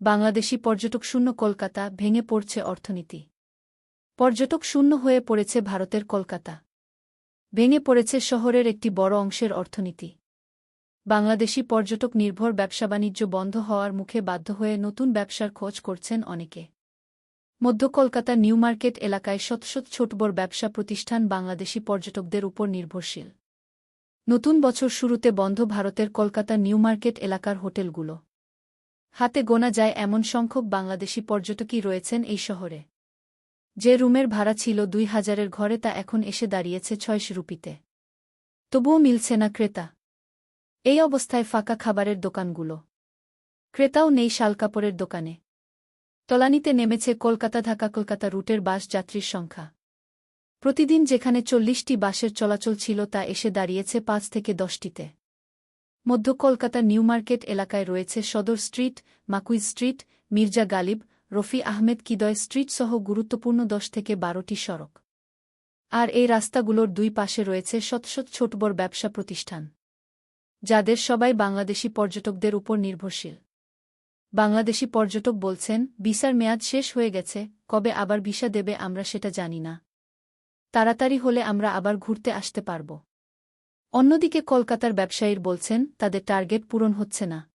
বাংলাদেশি পর্যটক শূন্য কলকাতা ভেঙে পড়ছে অর্থনীতি। পর্যটক শূন্য হয়ে পড়েছে ভারতের কলকাতা। ভেঙে পড়েছে শহরের একটি বড় অংশের অর্থনীতি। বাংলাদেশি পর্যটক নির্ভর ব্যবসা বাণিজ্য বন্ধ হওয়ার মুখে বাধ্য হয়ে নতুন ব্যবসার খোঁজ করছেন অনেকে। মধ্য কলকাতা নিউ মার্কেট এলাকায় শত শত ছোটবড় ব্যবসা প্রতিষ্ঠান বাংলাদেশি পর্যটকদের উপর নির্ভরশীল। নতুন বছর শুরুতে বন্ধ ভারতের কলকাতা নিউ মার্কেট এলাকার হোটেলগুলো। হাতে গোনা যায় এমন সংখ্যক বাংলাদেশি পর্যটকই রয়েছেন এই শহরে। যে রুমের ভাড়া ছিল দুই হাজারের ঘরে তা এখন এসে দাঁড়িয়েছে ছয়শো রুপিতে। তবুও মিলছে না ক্রেতা। এই অবস্থায় ফাঁকা খাবারের দোকানগুলো। ক্রেতাও নেই শালকাপড়ের দোকানে। তলানিতে নেমেছে কলকাতা ঢাকা কলকাতা রুটের বাস যাত্রীর সংখ্যা। প্রতিদিন যেখানে চল্লিশটি বাসের চলাচল ছিল তা এসে দাঁড়িয়েছে পাঁচ থেকে দশটিতে। মধ্য কলকাতা নিউ মার্কেট এলাকায় রয়েছে Sadar street, Marquis street, Mirza Ghalib, Rafi Ahmed Kidwai street সহ গুরুত্বপূর্ণ দশ থেকে বারোটি সড়ক। আর এই রাস্তাগুলোর দুই পাশে রয়েছে শত শত ছোট বড় ব্যবসা প্রতিষ্ঠান, যাদের সবাই বাংলাদেশি পর্যটকদের উপর নির্ভরশীল। বাংলাদেশি পর্যটক বলছেন, ভিসার মেয়াদ শেষ হয়ে গেছে, কবে আবার ভিসা দেবে আমরা সেটা জানি না। তাড়াতাড়ি হলে আমরা আবার ঘুরতে আসতে পারব। অন্যদিকে কলকাতার ব্যবসায়ীর বলছেন তাদের টার্গেট পূরণ হচ্ছে না।